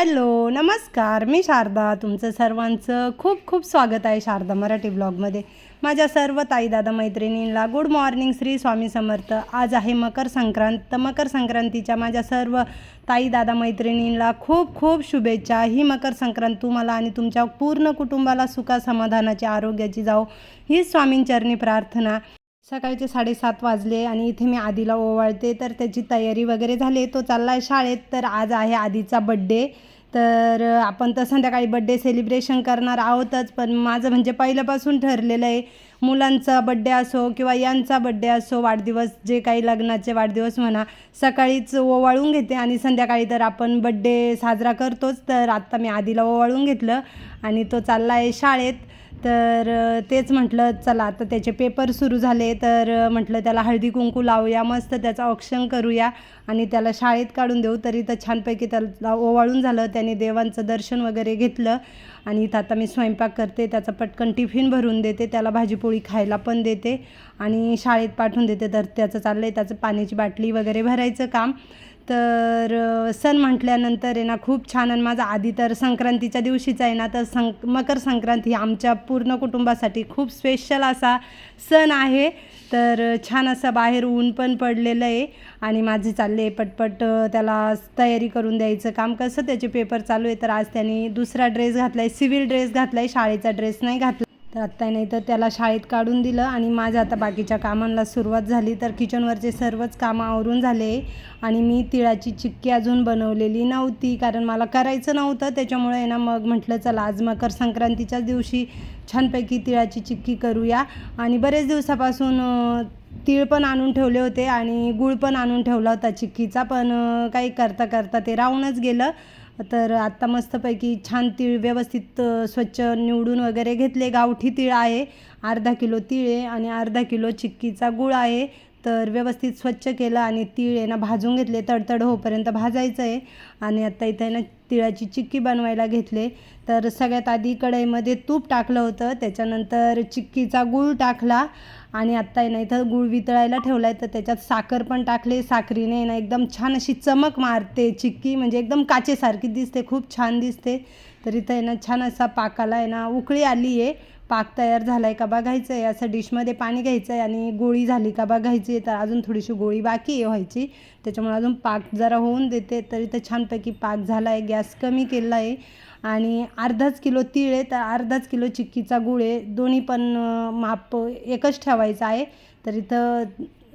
Hello नमस्कार. मी शारदा तुमचं सर्वांचं खूप खूप स्वागत आहे शारदा मराठी ब्लॉगमध्ये. माझ्या सर्व ताईदादा मैत्रिणींला मैत्रिणींना गुड मॉर्निंग श्री स्वामी समर्थ. आज आहे मकर संक्रांत तर मकर संक्रांतीच्या माझ्या सर्व ताईदादा मैत्रिणींला मैत्रिणींना खूप खूप शुभेच्छा. ही मकर संक्रांत तुम्हाला आणि तुमच्या पूर्ण कुटुंबाला सुखा समाधानाची आरोग्याची जाओ ही स्वामींचरणी प्रार्थना. सकाळचे साडेसात वाजले आणि इथे मी आधीला ओवाळते तर त्याची तयारी वगैरे झाली. तो चालला आहे शाळेत तर आज आहे आधीचा बड्डे तर आपण तर संध्याकाळी बड्डे सेलिब्रेशन करणार आहोतच पण माझं म्हणजे पहिल्यापासून ठरलेलं आहे मुलांचा बड्डे असो किंवा यांचा बड्डे असो वाढदिवस जे काही लग्नाचे वाढदिवस म्हणा सकाळीच ओवाळून घेते आणि संध्याकाळी तर आपण बड्डे साजरा करतोच. तर आत्ता मी आधीला ओवाळून घेतलं आणि तो चालला आहे शाळेत. तर तेच म्हटलं चला आता त्याचे पेपर सुरू झाले तर म्हटलं त्याला हळदी कुंकू लावूया मस्त त्याचं औक्षण करूया आणि त्याला शाळेत काढून देऊ. तरी तर छानपैकी त्याला ओवाळून झालं त्याने देवांचं दर्शन वगैरे घेतलं आणि इथं आता मी स्वयंपाक करते त्याचा पटकन टिफिन भरून देते त्याला भाजीपोळी खायला पण देते आणि शाळेत पाठवून देते. तर त्याचं चाललं आहे त्याचं पाण्याची बाटली वगैरे भरायचं काम. तर सण म्हटल्यानंतर आहे ना खूप छान आणि माझा आधी तर संक्रांतीच्या दिवशीच आहे ना तर सं मकर संक्रांत ही आमच्या पूर्ण कुटुंबासाठी खूप स्पेशल असा सण आहे. तर छान असं बाहेर ऊन पण पडलेलं आहे आणि माझे चालले पटपट त्याला तयारी करून द्यायचं काम. कसं त्याचे पेपर चालू आहे तर आज त्यांनी दुसरा ड्रेस घातला आहे सिव्हिल ड्रेस घातला आहे शाळेचा ड्रेस नाही घातला. तर आत्ता नाही तर त्याला शाळेत काढून दिलं आणि माझ्या आता बाकीच्या कामांना सुरुवात झाली. तर किचनवरचे सर्वच कामं आवरून झाले. आणि मी तिळाची चिक्की अजून बनवलेली नव्हती कारण मला करायचं नव्हतं. त्याच्यामुळे ना मग म्हटलं चला आज मकर संक्रांतीच्याच दिवशी छानपैकी तिळाची चिक्की करूया. आणि बरेच दिवसापासून तीळ पण आणून ठेवले होते आणि गूळ पण आणून ठेवला होता चिक्कीचा. पण काही करता करता ते राहूनच गेलं. तर आत्ता मस्तपैकी छान तीळ व्यवस्थित स्वच्छ निवडून वगैरे घेतले. गावठी तीळ आहे अर्धा किलो तीळ आहे आणि अर्धा किलो चिक्कीचा गूळ आहे. तर व्यवस्थित स्वच्छ केलं आणि तीळ आहे ना भाजून घेतले. तडतड होपर्यंत भाजायचं आहे आणि आता इथे आहे ना तिळाची चिक्की बनवायला घेतले. तर सगळ्यात आधी कढईमध्ये तूप टाकलं होतं. त्याच्यानंतर चिक्कीचा गूळ टाकला. आणि आत्ता आहे ना इथं गूळ वितळायला ठेवला आहे तर त्याच्यात साखर पण टाकले. साखरीने ना एकदम छान अशी चमक मारते चिक्की. म्हणजे एकदम काचेसारखी दिसते. खूप छान दिसते. तर इथं आहे ना छान असा पाकाला आहे ना उकळी आली आहे पाक तयार झाला आहे का बघायचं आहे असं डिशमध्ये पाणी घ्यायचं आहे आणि गोळी झाली का बघायची. आहे तर अजून थोडीशी गोळी बाकी आहे व्हायची. त्याच्यामुळे अजून पाक जरा होऊन देते. तर छानपैकी पाक झाला आहे गॅस कमी केला आहे आणि अर्धाच किलो तीळ आहे. तर अर्धाच किलो चिक्कीचा गुळ आहे. दोन्ही पण माप एकच ठेवायचं आहे. तर इथं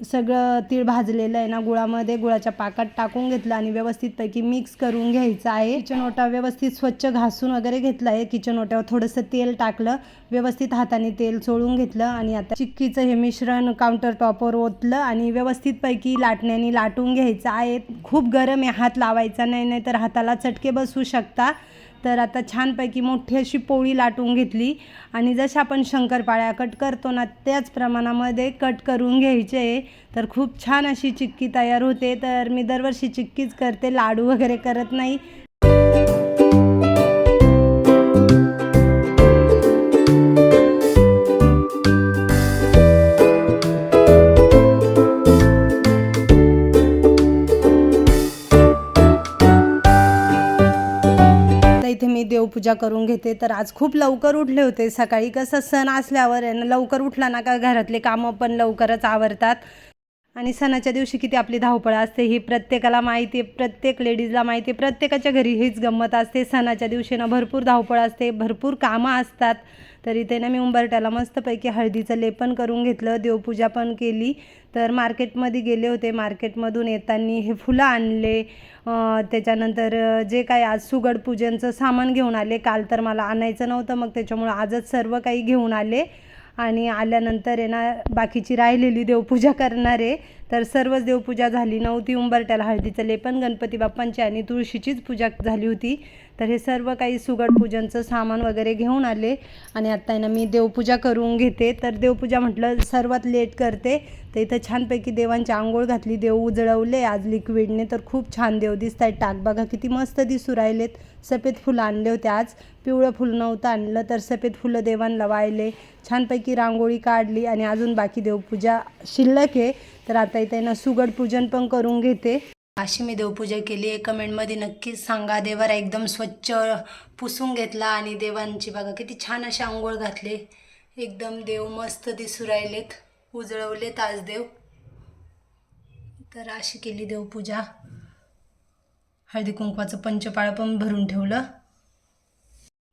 सगळं तीळ भाजलेलं आहे ना गुळामध्ये गुळाच्या पाकात टाकून घेतलं आणि व्यवस्थितपैकी मिक्स करून घ्यायचं आहे. किचन ओटा व्यवस्थित स्वच्छ घासून वगैरे घेतलं आहे. किचन ओट्यावर थोडंसं तेल टाकलं व्यवस्थित हाताने तेल चोळून घेतलं आणि आता चिक्कीचं हे मिश्रण काउंटर टॉपवर ओतलं आणि व्यवस्थितपैकी लाटण्याने लाटून घ्यायचं आहे. खूप गरम आहे हात लावायचा नाही नाही तर हाताला चटके बसू शकता. तर आता छानपैकी मोठी अशी पोळी लाटून घेतली. आणि जशा आपण शंकरपाळ्या कट करतो ना त्याच प्रमाणामध्ये कट करून घ्यायचे. आहे तर खूप छान अशी चिक्की तयार होते. तर मी दरवर्षी चिक्कीच करते. लाडू वगैरे करत नाही. पूजा करून घेते. तर आज खूप लवकर उठले होते. सकाळी कसं सण असल्यावर आहे ना लवकर उठला ना का घरातले कामं पण लवकरच आवरतात. आणि सणाच्या दिवशी किती आपली धावपळ असते ही प्रत्येकाला माहिती आहे प्रत्येक लेडीजला माहिती आहे प्रत्येकाच्या घरी हीच गंमत असते. सणाच्या दिवशी ना भरपूर धावपळ असते भरपूर कामं असतात. तर इथे ना मी उंबरट्याला मस्तपैकी हळदीचं लेपन करून घेतलं देवपूजा पण केली. तर मार्केटमध्ये गेले होते मार्केटमधून येताना हे फुलं आणले. त्याच्यानंतर जे काय आज सुगड पूजनचं सामान घेऊन आले काल तर मला आणायचं नव्हतं मग त्याच्यामुळं आजच सर्व काही घेऊन आले. आणि आल्यानंतर आहे ना बाकीची राहिलेली देवपूजा करणारे तर सर्वच देवपूजा झाली. नव्हती उंबरट्याला हळदीचं लेपन गणपती बाप्पांची आणि तुळशीचीच पूजा झाली होती. तर हे सर्व काही सुगड पूजनचं सामान वगैरे घेऊन आले. आणि आत्ता आहे ना मी देवपूजा करून घेते. तर देवपूजा म्हटलं सर्वात लेट करते. तर इथं छानपैकी देवांची आंघोळ घातली देव उजळवले. आज लिक्विडने तर खूप छान देव दिसत आहेत टाक बघा किती मस्त दिसू राहिलेत. सफेद फुलं आणले होते आज. पिवळं फुल नव्हतं आणलं तर सफेद फुलं देवांना वाहिले छानपैकी रांगोळी काढली आणि अजून बाकी देवपूजा शिल्लक आहे. तर आता इथे ना सुगड पूजन पण करून घेते. अशी मी देवपूजा केली. आहे कमेंटमध्ये नक्कीच सांगा. देवाला एकदम स्वच्छ पुसून घेतला आणि देवांची बघा किती छान असे आंघोळ घातले. एकदम देव मस्त दिसू राहिलेत. उजळवलेत आज देव. तर अशी केली देवपूजा. हळदी कुंकवाचं पंचपाळ पण भरून ठेवलं.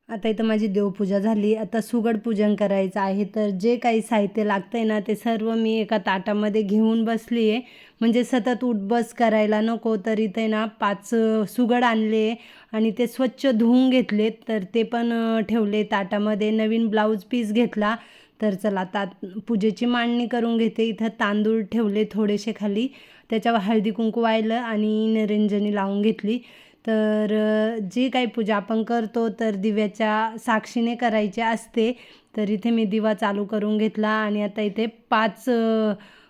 आता इथं माझी देवपूजा झाली. आता सुगड पूजन करायचं आहे. तर जे काही साहित्य लागतं आहे ना ते सर्व मी एका ताटामध्ये घेऊन बसली आहे म्हणजे सतत उठबस करायला नको. तर इथे ना पाच सुगड आणले आणि ते स्वच्छ धुवून घेतले तर ते पण ठेवले ताटामध्ये. नवीन ब्लाऊज पीस घेतला. तर चला ता पूजेची मांडणी करून घेते. इथं तांदूळ ठेवले थोडेसे खाली. त्याच्यावर हळदी कुंकू वाहिलं आणि निरंजनी लावून घेतली. तर जी काही पूजा आपण करतो तर दिव्याच्या साक्षीने करायची असते. तर इथे मी दिवा चालू करून घेतला आणि आता इथे पाच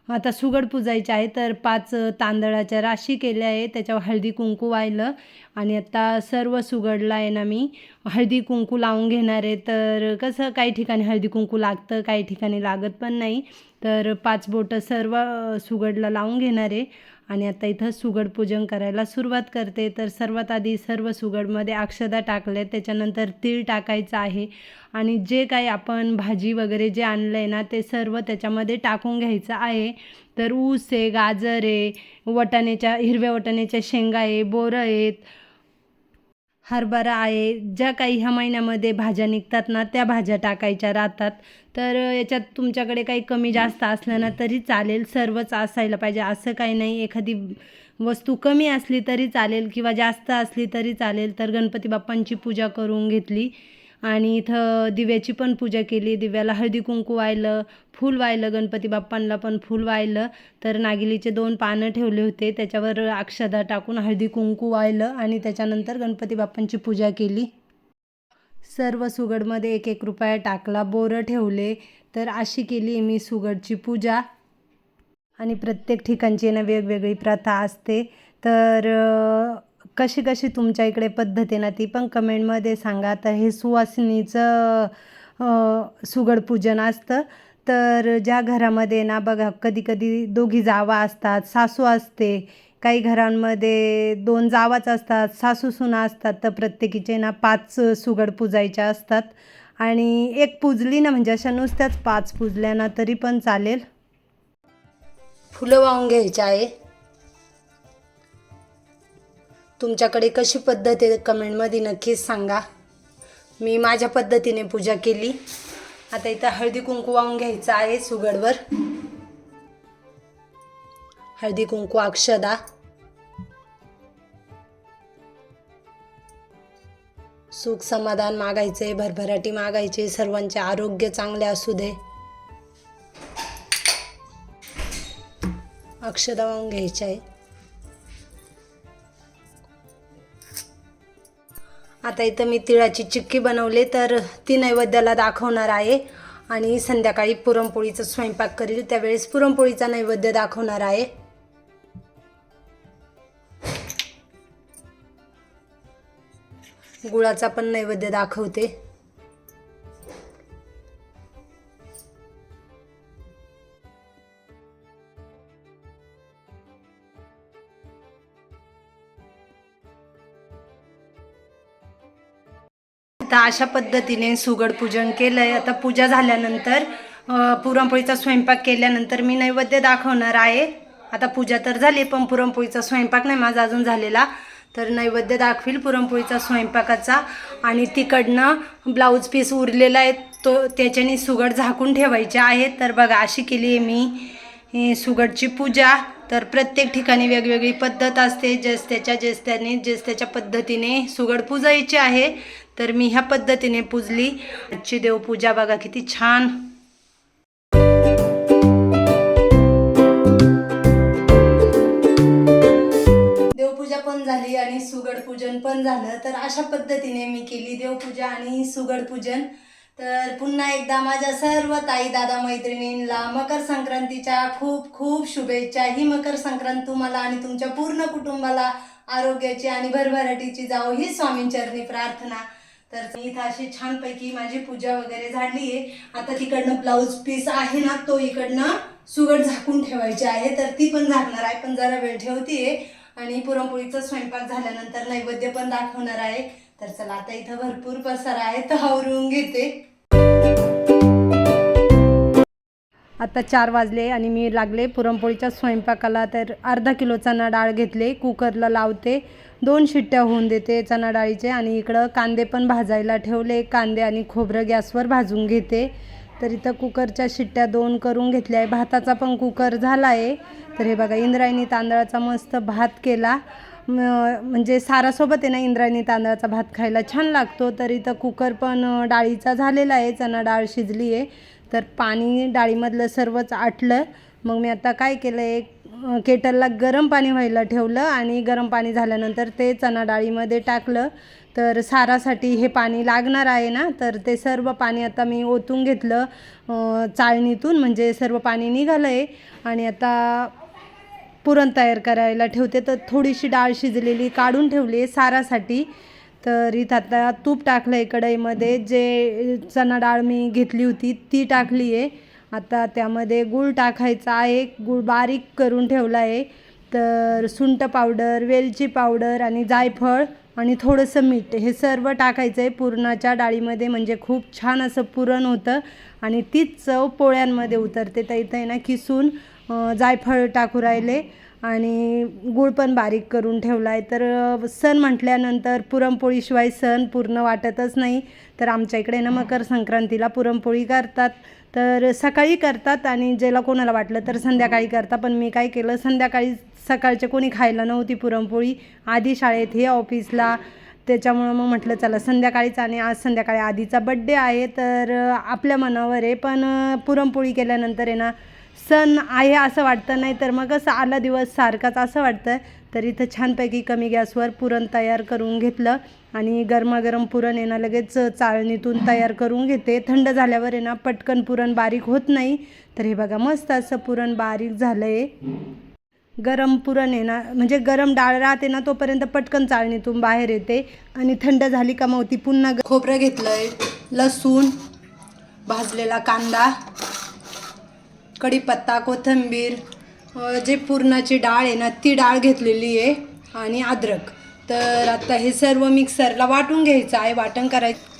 आता सुगड पुजायची आहे. तर पाच तांदळाच्या राशी केल्या आहे त्याच्यावर हळदी कुंकू वाहिलं आणि आता सर्व सुगडला आहे ना मी. हळदी कुंकू लावून घेणार आहे. तर कसं काही ठिकाणी हळदी कुंकू लागतं काही ठिकाणी लागत पण नाही. तर पाच बोटं सर्व सुगडला लावून घेणार आहे. आणि आता इथं सुगड पूजन करायला सुरुवात करते. तर सर्वात आधी सर्व सुगडमध्ये अक्षदा टाकल्या. त्याच्यानंतर तीळ टाकायचं आहे. आणि जे काही आपण भाजी वगैरे जे आणलं आहे ना ते सर्व त्याच्यामध्ये टाकून घ्यायचं आहे. तर ऊस आहे गाजर आहे वटाण्याच्या हिरव्या वटाण्याच्या शेंगा आहे बोरं आहेत हरभरा आहे ज्या काही ह्या महिन्यामध्ये भाज्या निघतात ना त्या भाज्या टाकायच्या राहतात. तर याच्यात तुमच्याकडे काही कमी जास्त असलं ना तरी चालेल. सर्वच असायला पाहिजे. असं काही नाही. एखादी वस्तू कमी असली तरी चालेल किंवा जास्त असली तरी चालेल. तर गणपती बाप्पांची पूजा करून घेतली. आणि इथं दिव्याची पण पूजा केली. दिव्याला हळदी कुंकू वाहिलं फूल वाहिलं गणपती बाप्पांना पण फूल वाहिलं. तर नागिलीचे दोन पानं ठेवले होते. त्याच्यावर अक्षदा टाकून हळदी कुंकू वाहिलं आणि त्याच्यानंतर गणपती बाप्पांची पूजा केली. सर्व सुगडमध्ये एक एक रुपया टाकला. बोरं ठेवले. तर अशी केली मी सुगडची पूजा. आणि प्रत्येक ठिकाणची ना वेगवेगळी प्रथा असते. तर कशी कशी तुमच्या इकडे पद्धतीनं ना ती पण कमेंटमध्ये सांगा. तर हे सुवासिनीचं सुगड पूजन असतं. तर ज्या घरामध्ये ना बघा कधी कधी दोघी जावा असतात सासू असते. काही घरांमध्ये दोन जावाच असतात सासू सुना असतात. तर प्रत्येकीचे ना पाच सुगड पूजायच्या असतात. आणि एक पूजली ना म्हणजे अशा नुसत्याच पाच पूजल्या ना तरी पण चालेल. फुलं वाहून घ्यायची आहे. तुमच्याकडे कशी पद्धत आहे कमेंटमध्ये नक्कीच सांगा. मी माझ्या पद्धतीने पूजा केली. आता इथं हळदी कुंकू वाहून घ्यायचं आहे सुगडवर. हळदी कुंकू अक्षदा. सुख समाधान मागायचे भरभराटी मागायचे सर्वांचे आरोग्य चांगले असू दे. अक्षदा वाहून घ्यायचे आहे. आता इथं मी तिळाची चिक्की बनवले तर ती नैवेद्याला दाखवणार आहे. आणि संध्याकाळी पुरणपोळीचा स्वयंपाक करील त्यावेळेस पुरणपोळीचा नैवेद्य दाखवणार आहे. गुळाचा पण नैवेद्य दाखवते. आता अशा पद्धतीने सुगड पूजन केलं आहे आता पूजा झाल्यानंतर पुरणपोळीचा स्वयंपाक केल्यानंतर मी नैवेद्य दाखवणार आहे. आता पूजा तर झाली पण पुरणपोळीचा स्वयंपाक नाही माझा अजून झालेला. तर नैवेद्य दाखवील पुरणपोळीचा स्वयंपाकाचा. आणि तिकडनं ब्लाऊज पीस उरलेला आहे तो त्याच्याने सुगड झाकून ठेवायचे आहे. तर बघा अशी केली आहे मी सुगडची पूजा. तर प्रत्येक ठिकाणी वेगवेगळी पद्धत असते ज्येष्ठ्याच्या ज्येष्ठ्याने ज्येष्ठ्याच्या पद्धतीने सुगड पूजायची आहे. तर मी ह्या पद्धतीने पूजली. आजची देवपूजा बघा किती छान. देवपूजा पण झाली आणि सुगड पूजन पण झालं. तर अशा पद्धतीने मी केली देवपूजा आणि सुगड पूजन. तर पुन्हा एकदा माझ्या सर्व ताई दादा मैत्रिणींना मकर संक्रांतीच्या खूप खूप शुभेच्छा. ही मकर संक्रांत तुम्हाला आणि तुमच्या पूर्ण कुटुंबाला आरोग्याची आणि भरभराटीची जाओ ही स्वामींचरणी प्रार्थना. तर मी इथं अशी छानपैकी माझी पूजा वगैरे झाली आहे. आता तिकडनं ब्लाऊज पीस आहे ना तो इकडनं सुगड झाकून ठेवायची आहे. तर ती पण झाकणार आहे पण जरा वेळ ठेवतीये. आणि पुरणपोळीचा स्वयंपाक झाल्यानंतर नैवेद्य पण दाखवणार आहे. तर चला आता इथं भरपूर पसारा आहे तर आवरून घेते. आता चार वाजले आणि मी लागले पुरणपोळीच्या स्वयंपाकाला तर अर्धा किलो चणा डाळ घेतले कुकरला लावते. दोन शिट्ट्या होऊन देते चणा डाळीचे आणि इकडं कांदे पण भाजायला ठेवले. कांदे आणि खोबरं गॅसवर भाजून घेते. तर इथं कुकरच्या शिट्ट्या दोन करून घेतल्या आहे. भाताचा पण कुकर झाला आहे. तर हे बघा इंद्रायणी तांदळाचा मस्त भात केला. म्हणजे सारासोबत आहे ना इंद्रायणी तांदळाचा भात खायला छान लागतो. तर इथं कुकर पण डाळीचा झालेला आहे. चणा डाळ शिजली आहे. तर पाणी डाळीमधलं सर्वच आटलं. मग मी आता काय केलं आहे केटलला गरम पाणी व्हायला ठेवलं आणि गरम पाणी झाल्यानंतर ते चणा डाळीमध्ये टाकलं. तर सारासाठी हे पाणी लागणार आहे ना तर ते सर्व पाणी आता मी ओतून घेतलं चाळणीतून. म्हणजे सर्व पाणी निघालं आहे आणि आता पुरण तयार करायला ठेवते. तर थोडीशी डाळ शिजलेली काढून ठेवली आहे सारासाठी. तर इथं आता तूप टाकलं आहे कढईमध्ये. जे चणा डाळ मी घेतली होती ती टाकली आहे. आता त्यामध्ये गूळ टाकायचा आहे. गूळ बारीक करून ठेवला आहे. तर सुंठ पावडर वेलची पावडर आणि जायफळ आणि थोडंसं मीठ हे सर्व टाकायचं आहे पुरणाच्या डाळीमध्ये. म्हणजे खूप छान असं पुरण होतं आणि तीच चव पोळ्यांमध्ये उतरते. तर इथं आहे ना किसून जायफळ टाकू राहिले आणि गूळ पण बारीक करून ठेवला आहे तर सण म्हटल्यानंतर पुरणपोळीशिवाय सण पूर्ण वाटतच नाही. तर आमच्या इकडे ना मकर संक्रांतीला पुरणपोळी करतात. तर सकाळी करतात आणि ज्याला कोणाला वाटलं तर संध्याकाळी करतात. पण मी काय केलं संध्याकाळी सकाळचे कोणी खायला नव्हती पुरणपोळी. आधी शाळेत हे ऑफिसला त्याच्यामुळं मग म्हटलं चला संध्याकाळीच आणि आज संध्याकाळी आधीचा बड्डे आहे. तर आपल्या मनावर आहे. पण पुरणपोळी केल्यानंतर आहे ना सण आहे असं वाटतं नाही तर मग असं आला दिवस सारखाच असं वाटतं. तर इथं छानपैकी कमी गॅसवर पुरण तयार करून घेतलं आणि गरमागरम पुरण आहे ना लगेच चाळणीतून तयार करून घेते. थंड झाल्यावर आहे ना पटकन पुरण बारीक होत नाही. तर हे बघा मस्त असं पुरण बारीक झालं आहे गरम पुरण आहे ना म्हणजे गरम डाळ राहते ना तोपर्यंत पटकन चाळणीतून बाहेर येते. आणि थंड झाली का मग ती पुन्हा खोबरं घेतलं आहे लसूण भाजलेला कांदा कढीपत्ता कोथिंबीर जे पुरणाची डाळ आहे ना ती डाळ घेतलेली आहे आणि अद्रक. तर आता हे सर्व मिक्सरला वाटून घ्यायचं आहे. वाटण करायचं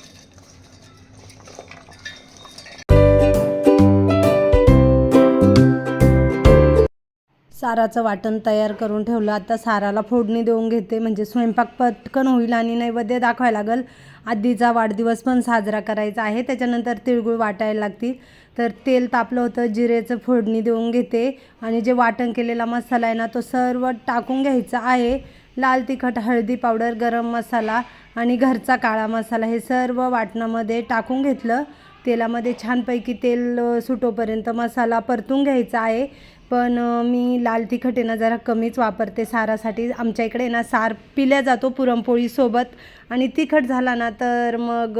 साराचं वाटण तयार करून ठेवलं. आता साराला फोडणी देऊन घेते. म्हणजे स्वयंपाक पटकन होईल आणि नैवेद्य दाखवायला लागेल. आधीचा वाढदिवस पण साजरा करायचा आहे. त्याच्यानंतर तिळगुळ वाटायला लागतील. तर तेल तापलं होतं. जिरेचं फोडणी देऊन घेते. आणि जे वाटण केलेला मसाला आहे ना तो सर्व टाकून घ्यायचा आहे. लाल तिखट हळदी पावडर गरम मसाला आणि घरचा काळा मसाला हे सर्व वाटणामध्ये टाकून घेतलं. तेलामध्ये छानपैकी तेल सुटोपर्यंत मसाला परतून घ्यायचा आहे. पण मी लाल तिखट आहे ना जरा कमीच वापरते सारासाठी. आमच्या इकडे ना सार पिल्या जातो पुरणपोळीसोबत आणि तिखट झाला ना तर मग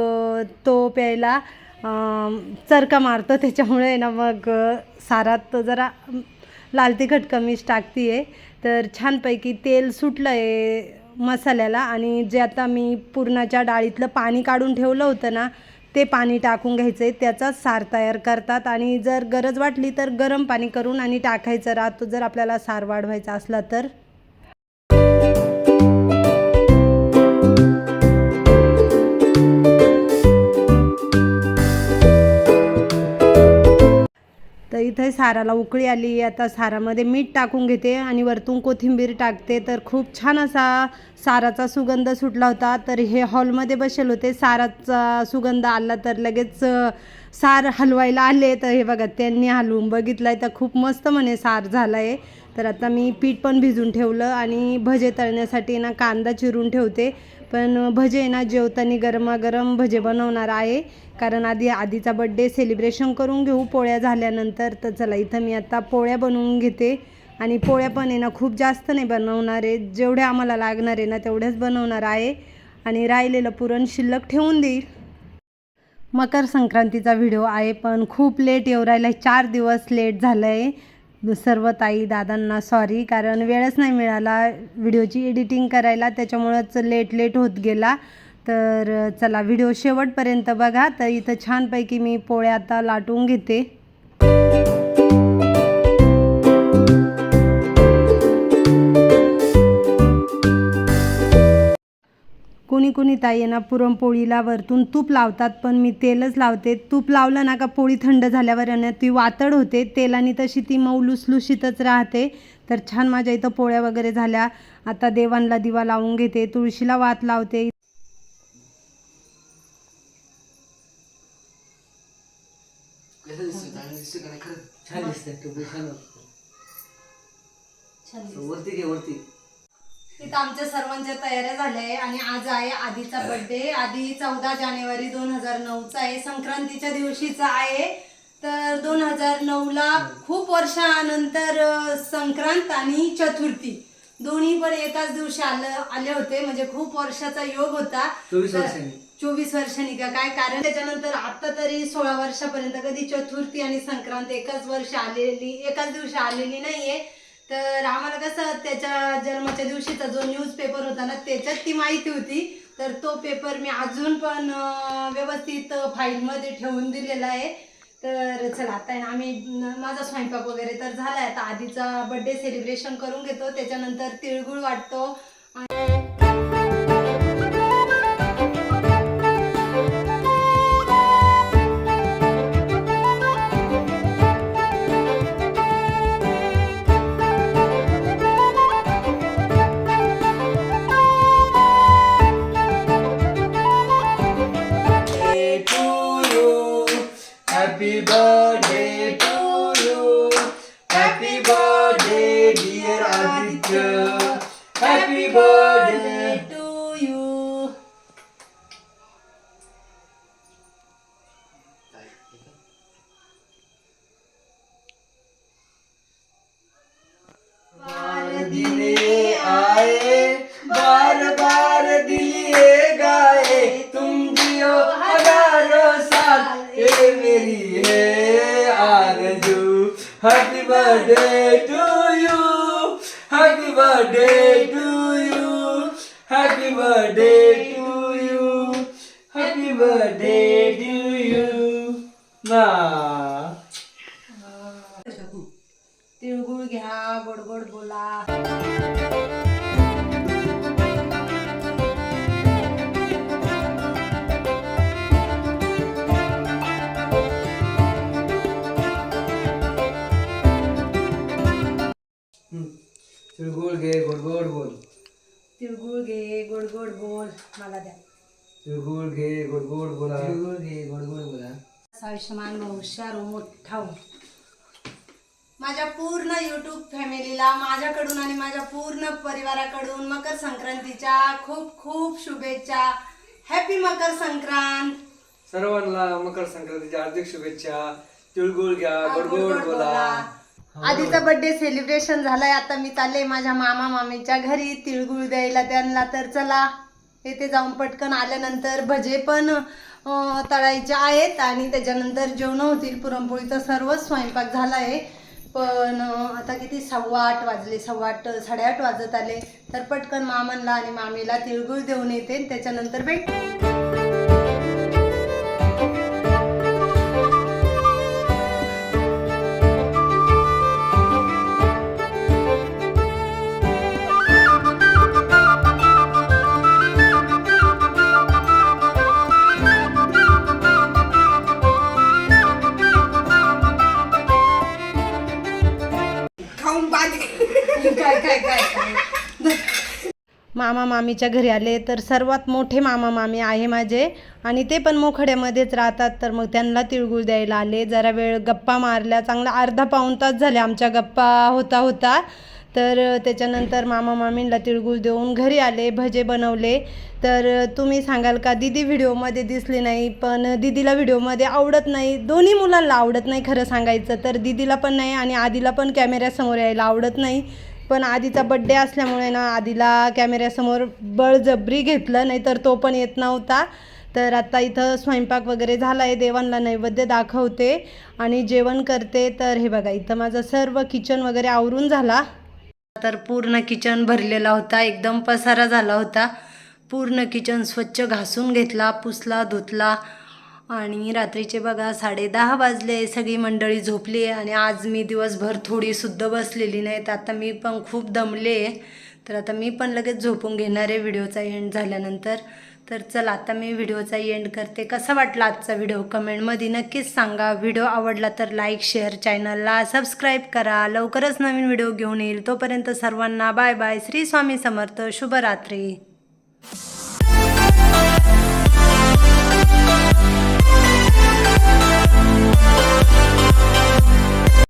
तो प्यायला चरका मारतो. त्याच्यामुळे ना मग सारात जरा लाल तिखट कमीच टाकते आहे तर छानपैकी तेल सुटलं आहे मसाल्याला. आणि जे आता मी पुरणाच्या डाळीतलं पाणी काढून ठेवलं होतं ना ते पाणी टाकून घ्यायचं आहे त्याचाच सार तयार करतात आणि जर गरज वाटली तर गरम पाणी करून आणि टाकायचं. राहतो जर आपल्याला सार वाढवायचा असला तर इथे साराला उकळी आली आता सारामध्ये मीठ टाकून घेते आणि वरतून कोथिंबीर टाकते. तर खूप छान असा साराचा सुगंध सुटला होता. तर हे हॉलमध्ये बसेल होते. साराचा सुगंध आला तर लगेच सार हलवायला आले. तर हे बघा त्यांनी हलवून बघितलं आहे तर खूप मस्त म्हणे सार झाला आहे तर आता मी पीठ पण भिजून ठेवलं आणि भजे तळण्यासाठी ना कांदा चिरून ठेवते. पण भजे ना जेवताना गरमागरम भजे बनवणार आहे. कारण आधी आधीचा बड्डे सेलिब्रेशन करून घेऊ पोळ्या झाल्यानंतर. तर चला इथं मी आता पोळ्या बनवून घेते. आणि पोळ्या पण आहे ना खूप जास्त नाही बनवणार आहे. जेवढ्या आम्हाला लागणार आहे ना तेवढ्याच बनवणार आहे. आणि राहिलेलं पुरण शिल्लक ठेवून देईल. मकर संक्रांतीचा व्हिडिओ आहे पण खूप लेट येऊ राहिला आहे चार दिवस लेट झालं आहे सर्व ताई दादांना सॉरी कारण वेळच नाही मिळाला. व्हिडिओची एडिटिंग करायला त्याच्यामुळंच लेट लेट होत गेला. तर चला व्हिडिओ शेवटपर्यंत बघा. तर इथं छानपैकी मी पोळ्या आता लाटून घेते. कोणी कोणी ताई आहे ना पुरणपोळीला वरतून तूप लावतात पण मी तेलच लावते. तूप लावलं ना का पोळी थंड झाल्यावर ती वातड होते. तेलाने तशी ती मऊ लुसलुशीतच राहते. तर छान माझ्या इथं पोळ्या वगैरे झाल्या. आता देवांना दिवा लावून घेते. तुळशीला वात लावते. वरती घे वरती. इथं आमच्या सर्वांच्या तयाऱ्या झाल्या आणि आज आहे आधीचा बर्थडे आधी चौदा जानेवारी दोन हजार नऊचा आहे. संक्रांतीच्या दिवशीचा आहे. तर दोन हजार नऊला खूप वर्षानंतर संक्रांत आणि चतुर्थी. दोन्ही पण एकाच दिवशी आलं आले होते. म्हणजे खूप वर्षाचा योग होता. चोवीस वर्षांनी. चोवीस वर्षांनी का? काय कारण? त्याच्यानंतर आता तरी सोळा वर्षापर्यंत कधी चतुर्थी आणि संक्रांत एकाच वर्ष आलेली एकाच दिवशी आलेली नाहीये. तर आम्हाला कसं त्याच्या जन्माच्या दिवशीचा जो न्यूज पेपर होता ना त्याच्यात ती माहिती होती. तर तो पेपर मी अजून पण व्यवस्थित फाईलमध्ये ठेवून दिलेला आहे. तर चला आता आहे ना आम्ही माझा स्वयंपाक वगैरे तर झाला आहे आता आधीचा बर्थडे सेलिब्रेशन करून घेतो. त्याच्यानंतर तिळगुळ वाटतो. आणि happy birthday to you happy birthday to you happy birthday to you happy birthday to you ना तिळगुळ घ्या गोड गोड बोला. तिळगुळ घे गोड गोड बोल. तिळगुळ घे गोड गोड बोल मला द्या. तिळगुळ घे गोड गोड बोला. तिळगुळ घे गोड गोड बोला आयुष्यमान हुशार मोठा हो. माझ्या पूर्ण युट्यूब फॅमिलीला माझ्याकडून आणि माझ्या पूर्ण परिवाराकडून मकर संक्रांतीच्या खूप खूप शुभेच्छा. हॅपी मकर संक्रांत. सर्वांना मकर संक्रांतीच्या हार्दिक शुभेच्छा. तिळगुळ घ्या गोड गोड बोला. हो. आधीचा बर्थडे सेलिब्रेशन झालाय आता मी चालले माझ्या मामा मामीच्या घरी तिळगुळ द्यायला त्यांना तर चला. येथे जाऊन पटकन आल्यानंतर भजे पण तळायचे आहेत आणि त्याच्यानंतर जेवण होतील. पुरणपोळीचा सर्वच स्वयंपाक झाला आहे पण आता किती सव्वा आठ वाजले सव्वा आठ साडेआठ वाजत आले. तर पटकन मामांना आणि मामीला तिळगुळ देऊन येते त्याच्यानंतर भेट. मामा मामीच्या घरी आले तर सर्वात मोठे मामा मामी आहे माझे. आणि ते पण मोखड्यामध्येच राहतात तर मग त्यांना तिळगुळ द्यायला आले. जरा वेळ गप्पा मारल्या चांगला अर्धा पाऊण तास झाले आमच्या गप्पा होता होता. तर त्याच्यानंतर मामा मामींना तिळगुळ देऊन घरी आले भजे बनवले. तर तुम्ही सांगाल का दिदी व्हिडिओमध्ये दिसली नाही पण दिदीला व्हिडिओमध्ये आवडत नाही. दोन्ही मुलांना आवडत नाही खरं सांगायचं तर दिदीला पण नाही आणि आधीला पण कॅमेऱ्यासमोर यायला आवडत नाही. पण आधीचा बड्डे असल्यामुळे ना आधीला कॅमेऱ्यासमोर बळजबरी घेतलं नाही तर तो पण येत नव्हता. तर आता इथं स्वयंपाक वगैरे झाला आहे देवांना नैवेद्य दाखवते आणि जेवण करते. तर हे बघा इथं माझं सर्व किचन वगैरे आवरून झाला. तर पूर्ण किचन भरलेला होता एकदम पसारा झाला होता. पूर्ण किचन स्वच्छ घासून घेतला पुसला धुतला. आणि रात्रीचे बघा साडे दहा वाजले सगळी मंडळी झोपली आणि आज मी दिवसभर थोडी सुद्धा बसलेली नाही तर आता मी पण खूप दमले तर आता मी पण लगेच झोपून घेणार आहे व्हिडिओचा एंड झाल्यानंतर. तर चल आता मी व्हिडिओचा एंड करते. कसा वाटला आजचा व्हिडिओ? कमेंटमध्ये नक्कीच सांगा. व्हिडिओ आवडला तर लाईक शेअर चॅनलला सबस्क्राईब करा. लवकरच नवीन व्हिडिओ घेऊन येईल. तोपर्यंत सर्वांना बाय बाय श्री स्वामी समर्थ. शुभरात्री.